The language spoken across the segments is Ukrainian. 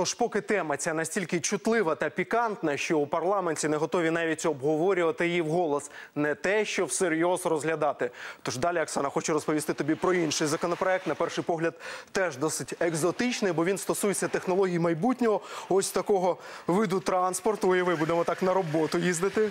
Тож, поки тема ця настільки чутлива та пікантна, що у парламенті не готові навіть обговорювати її вголос, не те, що всерйоз розглядати. Тож далі, Оксана, хочу розповісти тобі про інший законопроект. На перший погляд, теж досить екзотичний, бо він стосується технологій майбутнього. Ось такого виду транспорту. Уяви, будемо так на роботу їздити.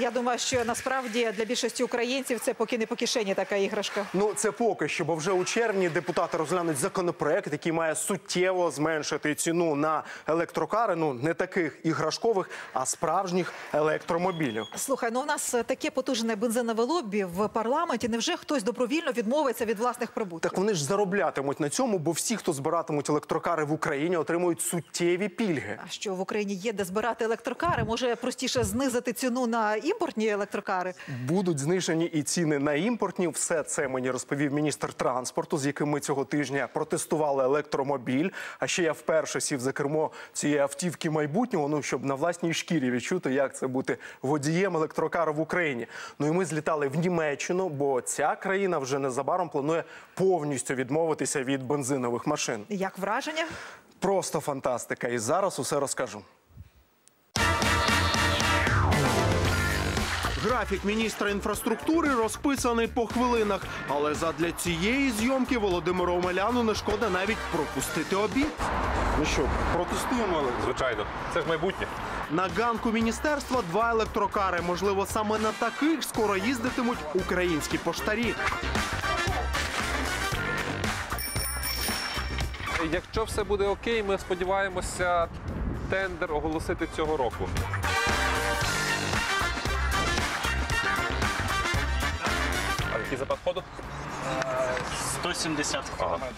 Я думаю, що насправді для більшості українців це поки не по кишені така іграшка. Ну, це поки що, бо вже у червні депутати розглянуть законопроект, який має суттєво зменшити ціну на електрокари. Ну не таких іграшкових, а справжніх електромобілів. Слухай, ну у нас таке потужне бензинове лобі в парламенті. Невже хтось добровільно відмовиться від власних прибутків? Так вони ж зароблятимуть на цьому, бо всі, хто збиратимуть електрокари в Україні, отримують суттєві пільги. А що в Україні є де збирати електрокари? Може простіше знизити ціну на імпортні електрокари? Будуть знижені і ціни на імпортні. Все це мені розповів міністр транспорту, з яким ми цього тижня протестували електромобіль. А ще я вперше сів за кермо цієї автівки майбутнього. Ну щоб на власній шкірі відчути, як це бути водієм електрокару в Україні. Ну і ми злітали в Німеччину, бо ця країна вже незабаром планує повністю відмовитися від бензинових машин. Як враження? Просто фантастика. І зараз усе розкажу. Графік міністра інфраструктури розписаний по хвилинах, але задля цієї зйомки Володимиру Омеляну не шкода навіть пропустити обід. Ну що, протестуємо? Звичайно, це ж майбутнє. На ганку міністерства два електрокари. Можливо, саме на таких скоро їздитимуть українські поштарі. Якщо все буде окей, ми сподіваємося тендер оголосити цього року. Який запас ходу? 170 кілометрів.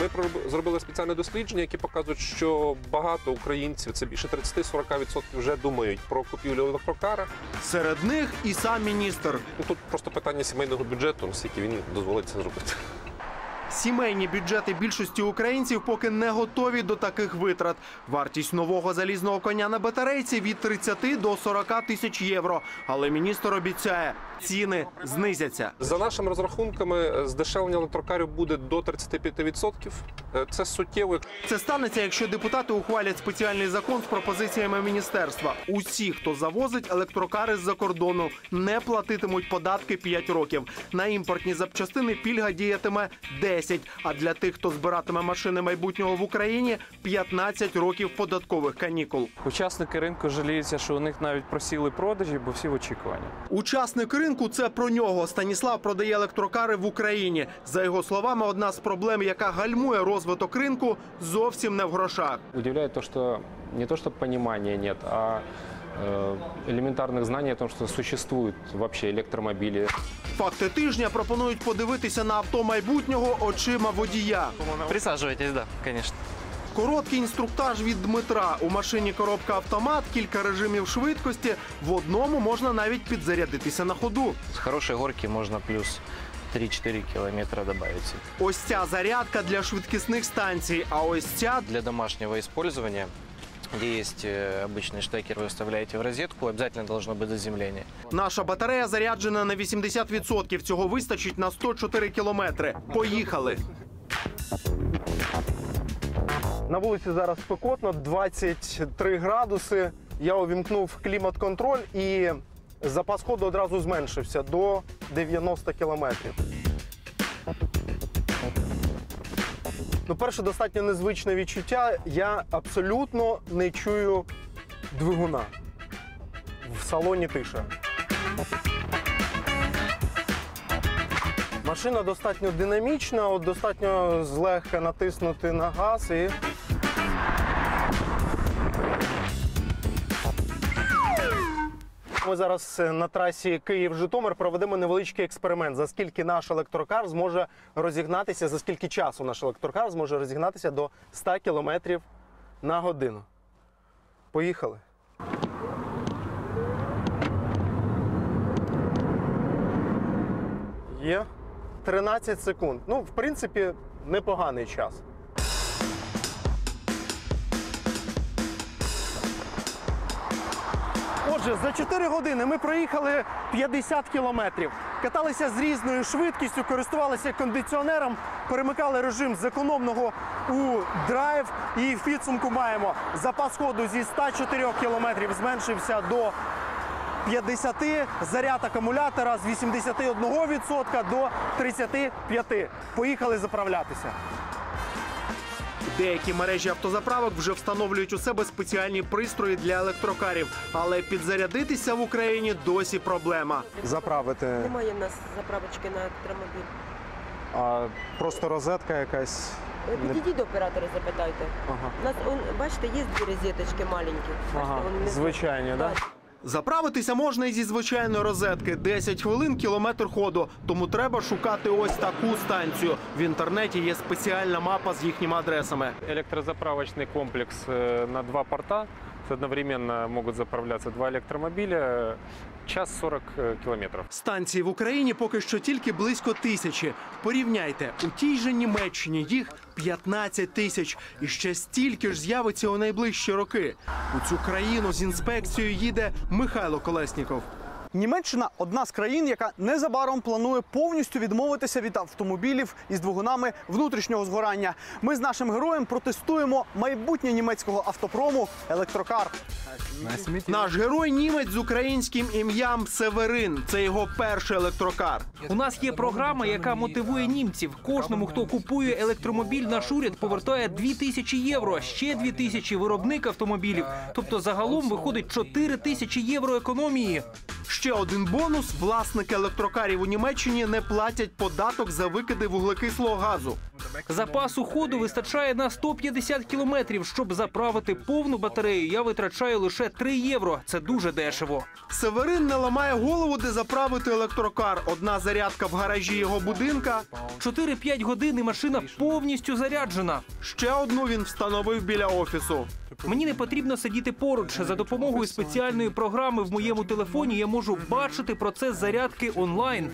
Ми зробили спеціальне дослідження, які показують, що багато українців, це більше 30-40%, вже думають про купівлю електрокара. Серед них і сам міністр. Ну, тут просто питання сімейного бюджету, наскільки він дозволить це зробити. Сімейні бюджети більшості українців поки не готові до таких витрат. Вартість нового залізного коня на батарейці від 30 до 40 тисяч євро. Але міністр обіцяє, ціни знизяться. За нашими розрахунками, здешевлення електрокарів буде до 35%. Е, Це суттєво. Це станеться, якщо депутати ухвалять спеціальний закон з пропозиціями міністерства. Усі, хто завозить електрокари з-за кордону, не платитимуть податки 5 років. На імпортні запчастини пільга діятиме 10, а для тих, хто збиратиме машини майбутнього в Україні, 15 років податкових канікул. Учасники ринку жаліються, що у них навіть просіли продажі, бо всі в очікуванні. Учасник ринку це про нього. Станіслав продає електрокари в Україні. За його словами, одна з проблем, яка гальмує розвиток ринку, зовсім не в грошах. Удивляет то, что не то, что понимания нет, а э, элементарных знаний о том, что существуют вообще электромобили. Факти тижня пропонують подивитися на авто майбутнього очима водія. Присаживайтесь, да, конечно. Короткий інструктаж від Дмитра. У машині коробка автомат, кілька режимів швидкості. В одному можна навіть підзарядитися на ходу. С хорошей горки можно плюс 3-4 километра добавить. себе. Ось ця зарядка для швидкісних станцій. А ось ця Для домашнего использования, где есть э, обычный штекер, вы вставляете в розетку, обязательно должно быть заземление. наша батарея заряджена на 80%. Цього вистачить на 104 кілометри. Поїхали. На вулиці зараз спекотно, 23 градуси. Я увімкнув клімат-контроль і запас ходу одразу зменшився до 90 кілометрів. Ну, перше, достатньо незвичне відчуття. Я абсолютно не чую двигуна. В салоні тиша. Машина достатньо динамічна, от достатньо злегка натиснути на газ і. Ми зараз е, на трасі Київ-Житомир проведемо невеличкий експеримент. За скільки наш електрокар зможе розігнатися, за скільки часу наш електрокар зможе розігнатися до 100 км на годину. Поїхали. Є 13 секунд. Ну, в принципі, непоганий час. Отже, за 4 години ми проїхали 50 кілометрів. Каталися з різною швидкістю, користувалися кондиціонером, перемикали режим з економного у драйв. І в підсумку маємо запас ходу зі 104 кілометрів зменшився до 50, заряд акумулятора з 81% до 35. Поїхали заправлятися. Деякі мережі автозаправок вже встановлюють у себе спеціальні пристрої для електрокарів, але підзарядитися в Україні досі проблема. Заправити Немає в нас заправочки на електромобіль. а просто розетка якась. Е, Підійдіть до оператора, запитайте. Ага. У нас, он, бачите, є дві розеточки маленькі. Бачите, вони внизу. звичайні, да? Заправитися можна і зі звичайної розетки 10 хвилин кілометр ходу. Тому треба шукати ось таку станцію. В інтернеті є спеціальна мапа з їхніми адресами. Электрозаправочный комплекс э, на два порта. Одновременно могут заправляться два электромобиля. Час 40 кілометрів. Станції в Україні поки що тільки близько тисячі. Порівняйте, у тій же Німеччині їх 15 тисяч. І ще стільки ж з'явиться у найближчі роки. У цю країну з інспекцією їде Михайло Колесніков. Німеччина одна з країн, яка незабаром планує повністю відмовитися від автомобілів із двигунами внутрішнього згорання. Ми з нашим героєм протестуємо майбутнє німецького автопрому електрокар. Наш герой німець з українським ім'ям Северин. Це його перший електрокар. У нас є програма, яка мотивує німців. Кожному, хто купує електромобіль, наш уряд повертає 2 тисячі євро, ще 2 тисячі виробник автомобілів. Тобто загалом виходить 4 тисячі євро економії. Ще один бонус: власники електрокарів у Німеччині не платять податок за викиди вуглекислого газу. Запасу ходу вистачає на 150 кілометрів. Щоб заправити повну батарею, я витрачаю лише 3 євро. Це дуже дешево. Северин не ламає голову, де заправити електрокар. Одна зарядка в гаражі його будинка. 4-5 годин і машина повністю заряджена. Ще одну він встановив біля офісу. Мені не потрібно сидіти поруч. За допомогою спеціальної програми в моєму телефоні я можу бачити процес зарядки онлайн.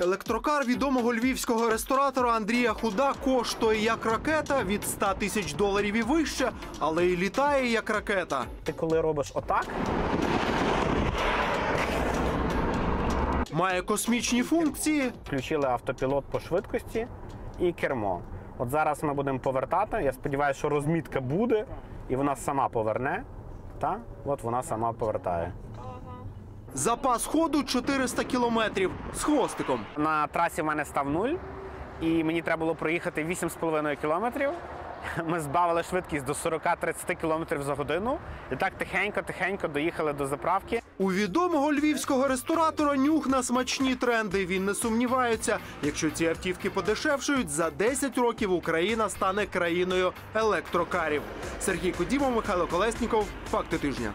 Електрокар відомого львівського ресторатора Андрія Худа коштує як ракета від 100 тисяч доларів і вище, але й літає як ракета. Ти коли робиш отак, Має космічні функції. включили автопілот по швидкості і кермо. От зараз ми будемо повертати. Я сподіваюся, що розмітка буде, і вона сама поверне. Та от вона сама повертає. Запас ходу 400 кілометрів з хвостиком. На трасі в мене став нуль, і мені треба було проїхати 8,5 кілометрів. Ми збавили швидкість до 40-30 кілометрів за годину. І так тихенько-тихенько доїхали до заправки. У відомого львівського ресторатора нюх на смачні тренди. Він не сумнівається. Якщо ці автівки подешевшують, за 10 років Україна стане країною електрокарів. Сергій Кудімов, Михайло Колесніков. Факти тижня.